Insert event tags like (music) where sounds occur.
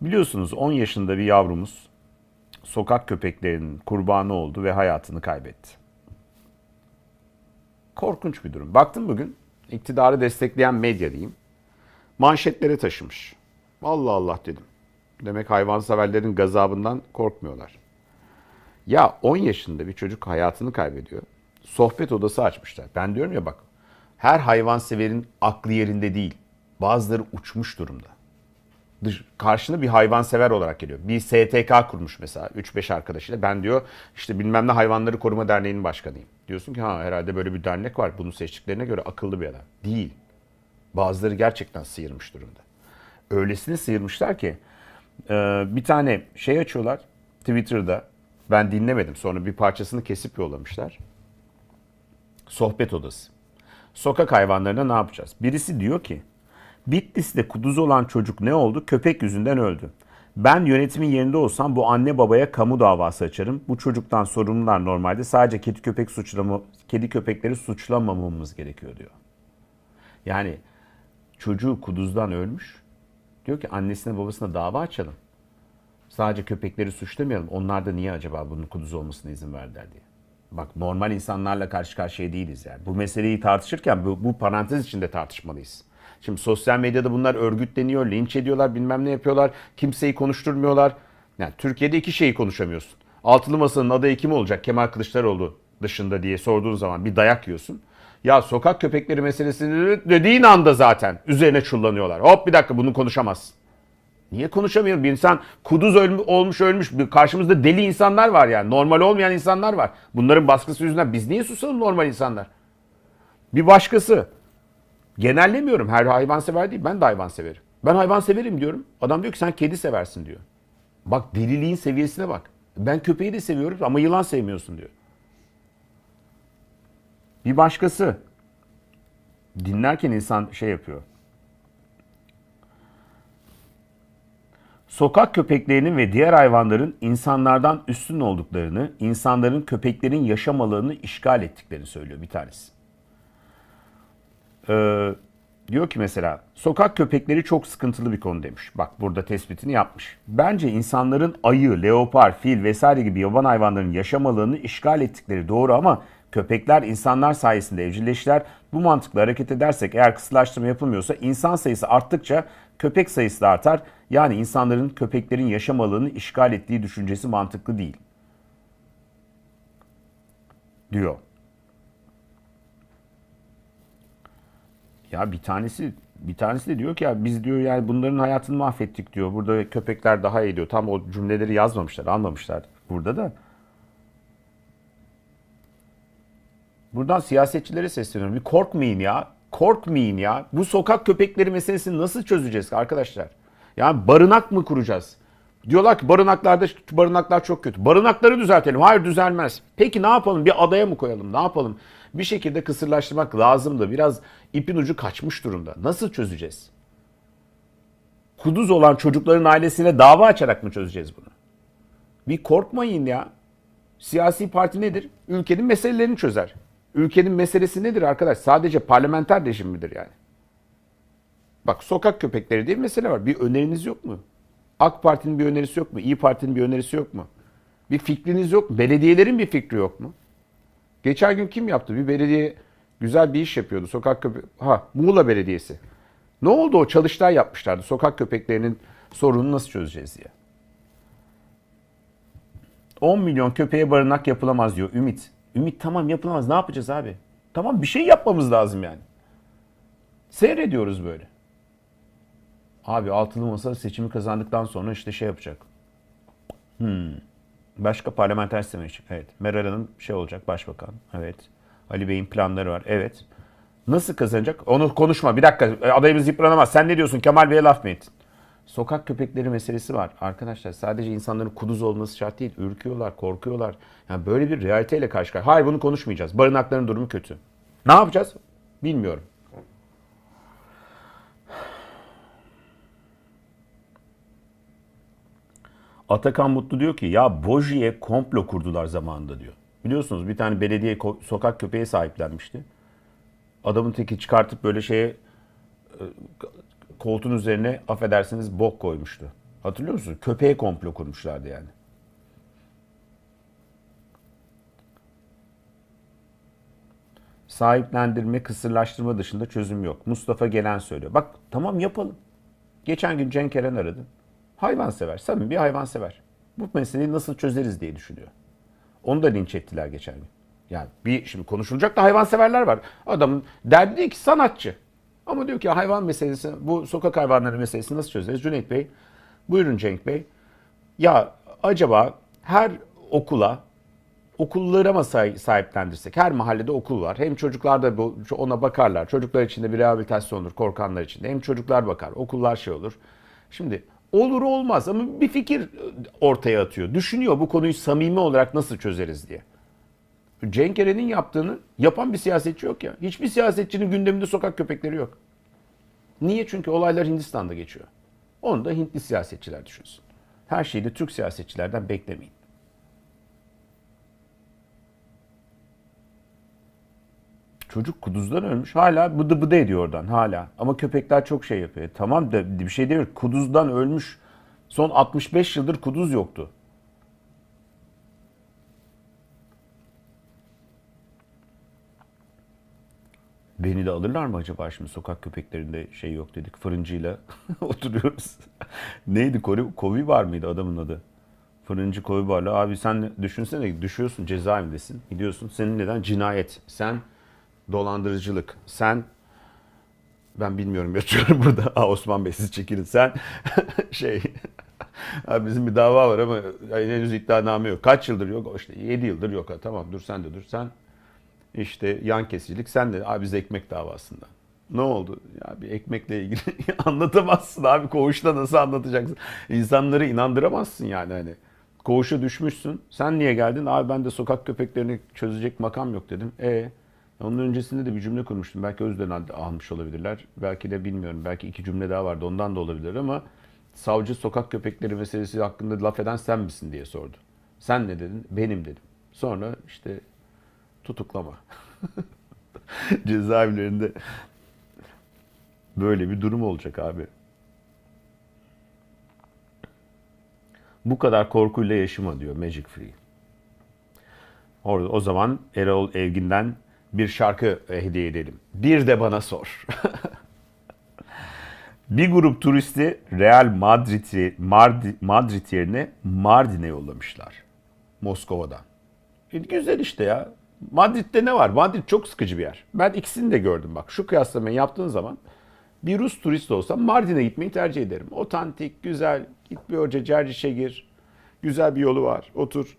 Biliyorsunuz 10 yaşında bir yavrumuz sokak köpeklerinin kurbanı oldu ve hayatını kaybetti. Korkunç bir durum. Baktım bugün iktidarı destekleyen medya diyeyim. Manşetlere taşımış. Allah Allah dedim. Demek hayvanseverlerin gazabından korkmuyorlar. Ya 10 yaşında bir çocuk hayatını kaybediyor. Sohbet odası açmışlar. Ben diyorum ya bak her hayvanseverin aklı yerinde değil. Bazıları uçmuş durumda. Dış, karşına bir hayvansever olarak geliyor. Bir STK kurmuş mesela 3-5 arkadaşıyla. Ben diyor işte bilmem ne hayvanları koruma derneğinin başkanıyım. Diyorsun ki ha herhalde böyle bir dernek var. Bunu seçtiklerine göre akıllı bir adam. Değil. Bazıları gerçekten sıyırmış durumda. Öylesine sıyırmışlar ki e, bir tane şey açıyorlar Twitter'da. Ben dinlemedim. Sonra bir parçasını kesip yollamışlar. Sohbet odası. Sokak hayvanlarına ne yapacağız? Birisi diyor ki Bitlis'te kuduz olan çocuk ne oldu? Köpek yüzünden öldü. Ben yönetimin yerinde olsam bu anne babaya kamu davası açarım. Bu çocuktan sorumlular normalde sadece kedi köpek suçlama, kedi köpekleri suçlamamamız gerekiyor diyor. Yani çocuğu kuduzdan ölmüş. Diyor ki annesine babasına dava açalım. Sadece köpekleri suçlamayalım. Onlar da niye acaba bunun kuduz olmasına izin verdiler diye. Bak normal insanlarla karşı karşıya değiliz yani. Bu meseleyi tartışırken bu, bu parantez içinde tartışmalıyız. Şimdi sosyal medyada bunlar örgütleniyor, linç ediyorlar, bilmem ne yapıyorlar. Kimseyi konuşturmuyorlar. Yani Türkiye'de iki şeyi konuşamıyorsun. Altılı Masa'nın adayı kim olacak? Kemal Kılıçdaroğlu dışında diye sorduğun zaman bir dayak yiyorsun. Ya sokak köpekleri meselesini dediğin anda zaten üzerine çullanıyorlar. Hop bir dakika bunu konuşamazsın. Niye konuşamıyorum? Bir insan kuduz ölmüş, olmuş ölmüş. Karşımızda deli insanlar var yani. Normal olmayan insanlar var. Bunların baskısı yüzünden biz niye susalım normal insanlar? Bir başkası. Genellemiyorum. Her hayvan sever değil. Ben de hayvan severim. Ben hayvan severim diyorum. Adam diyor ki sen kedi seversin diyor. Bak deliliğin seviyesine bak. Ben köpeği de seviyorum ama yılan sevmiyorsun diyor. Bir başkası. Dinlerken insan şey yapıyor. Sokak köpeklerinin ve diğer hayvanların insanlardan üstün olduklarını, insanların köpeklerin yaşam alanını işgal ettiklerini söylüyor bir tanesi. Ee, diyor ki mesela sokak köpekleri çok sıkıntılı bir konu demiş. Bak burada tespitini yapmış. Bence insanların ayı, leopar, fil vesaire gibi yaban hayvanların yaşam alanını işgal ettikleri doğru ama köpekler insanlar sayesinde evcilleştiler. Bu mantıkla hareket edersek eğer kısıtlaştırma yapılmıyorsa insan sayısı arttıkça köpek sayısı da artar. Yani insanların köpeklerin yaşam alanını işgal ettiği düşüncesi mantıklı değil. Diyor. Ya bir tanesi bir tanesi de diyor ki ya biz diyor yani bunların hayatını mahvettik diyor. Burada köpekler daha iyi diyor. Tam o cümleleri yazmamışlar, almamışlar burada da. Buradan siyasetçilere sesleniyorum. Bir korkmayın ya. Korkmayın ya. Bu sokak köpekleri meselesini nasıl çözeceğiz arkadaşlar? Yani barınak mı kuracağız? Diyorlar ki barınaklarda barınaklar çok kötü. Barınakları düzeltelim. Hayır düzelmez. Peki ne yapalım? Bir adaya mı koyalım? Ne yapalım? Bir şekilde kısırlaştırmak lazım da biraz ipin ucu kaçmış durumda. Nasıl çözeceğiz? Kuduz olan çocukların ailesine dava açarak mı çözeceğiz bunu? Bir korkmayın ya. Siyasi parti nedir? Ülkenin meselelerini çözer. Ülkenin meselesi nedir arkadaş? Sadece parlamenter rejim midir yani? Bak sokak köpekleri diye bir mesele var. Bir öneriniz yok mu? AK Parti'nin bir önerisi yok mu? İyi Parti'nin bir önerisi yok mu? Bir fikriniz yok mu? Belediyelerin bir fikri yok mu? Geçen gün kim yaptı? Bir belediye güzel bir iş yapıyordu. Sokak köpek... Ha Muğla Belediyesi. Ne oldu o çalıştay yapmışlardı. Sokak köpeklerinin sorununu nasıl çözeceğiz diye. 10 milyon köpeğe barınak yapılamaz diyor Ümit. Ümit tamam yapılamaz. Ne yapacağız abi? Tamam bir şey yapmamız lazım yani. Seyrediyoruz böyle. Abi altılı masa seçimi kazandıktan sonra işte şey yapacak. Hmm. Başka parlamenter sisteme geçecek. Evet. Meral Hanım şey olacak başbakan. Evet. Ali Bey'in planları var. Evet. Nasıl kazanacak? Onu konuşma. Bir dakika. Adayımız yıpranamaz. Sen ne diyorsun? Kemal Bey'e laf mı ettin? Sokak köpekleri meselesi var. Arkadaşlar sadece insanların kuduz olması şart değil. Ürküyorlar, korkuyorlar. Yani böyle bir realiteyle karşı karşıya. Hayır bunu konuşmayacağız. Barınakların durumu kötü. Ne yapacağız? Bilmiyorum. Atakan Mutlu diyor ki ya Boji'ye komplo kurdular zamanında diyor. Biliyorsunuz bir tane belediye sokak köpeğe sahiplenmişti. Adamın teki çıkartıp böyle şeye e, koltuğun üzerine affedersiniz bok koymuştu. Hatırlıyor musunuz? Köpeğe komplo kurmuşlardı yani. Sahiplendirme, kısırlaştırma dışında çözüm yok. Mustafa Gelen söylüyor. Bak tamam yapalım. Geçen gün Cenk Eren aradı. Hayvansever, samimi bir hayvansever. Bu meseleyi nasıl çözeriz diye düşünüyor. Onu da linç ettiler geçen gün. Yani bir şimdi konuşulacak da hayvanseverler var. Adamın derdi ki sanatçı. Ama diyor ki hayvan meselesi, bu sokak hayvanları meselesini nasıl çözeriz? Cüneyt Bey, buyurun Cenk Bey. Ya acaba her okula okullara mı sahiplendirsek? Her mahallede okul var. Hem çocuklar da bu, ona bakarlar. Çocuklar için de bir rehabilitasyon olur korkanlar için de. Hem çocuklar bakar. Okullar şey olur. Şimdi olur olmaz ama bir fikir ortaya atıyor. Düşünüyor bu konuyu samimi olarak nasıl çözeriz diye. Cenk Eren'in yaptığını yapan bir siyasetçi yok ya. Hiçbir siyasetçinin gündeminde sokak köpekleri yok. Niye? Çünkü olaylar Hindistan'da geçiyor. Onu da Hintli siyasetçiler düşünsün. Her şeyi de Türk siyasetçilerden beklemeyin. Çocuk kuduzdan ölmüş. Hala bıdı bıdı ediyor oradan hala. Ama köpekler çok şey yapıyor. Tamam da bir şey demiyor. Kuduzdan ölmüş. Son 65 yıldır kuduz yoktu. Beni de alırlar mı acaba şimdi sokak köpeklerinde şey yok dedik fırıncıyla (laughs) oturuyoruz. Neydi Kovi, var mıydı adamın adı? Fırıncı Kovi varla abi sen düşünsene düşüyorsun cezaevindesin gidiyorsun senin neden cinayet sen dolandırıcılık sen ben bilmiyorum yatıyorum (laughs) burada Aa, Osman Bey siz çekilin sen (laughs) şey (laughs) abi bizim bir dava var ama henüz iddianame yok kaç yıldır yok işte 7 yıldır yok ha, tamam dur sen de dur sen işte yan kesicilik sen de abi biz ekmek davasında. Ne oldu? Ya bir ekmekle ilgili anlatamazsın abi. Koğuşta nasıl anlatacaksın? İnsanları inandıramazsın yani hani. Koğuşa düşmüşsün. Sen niye geldin? Abi ben de sokak köpeklerini çözecek makam yok dedim. E onun öncesinde de bir cümle kurmuştum. Belki Özden almış olabilirler. Belki de bilmiyorum. Belki iki cümle daha vardı. Ondan da olabilir ama savcı sokak köpekleri meselesi hakkında laf eden sen misin diye sordu. Sen ne dedin? Benim dedim. Sonra işte tutuklama. (laughs) Cezaevlerinde böyle bir durum olacak abi. Bu kadar korkuyla yaşama diyor Magic Free. Orada o zaman Erol Evgin'den bir şarkı hediye edelim. Bir de bana sor. (laughs) bir grup turisti Real Madrid, Madrid yerine Mardin'e yollamışlar. Moskova'dan. E, güzel işte ya. Madrid'de ne var? Madrid çok sıkıcı bir yer. Ben ikisini de gördüm bak. Şu kıyaslamayı yaptığın zaman bir Rus turist olsam Mardin'e gitmeyi tercih ederim. Otantik, güzel, git bir hoca Cerciş'e gir. Güzel bir yolu var. Otur.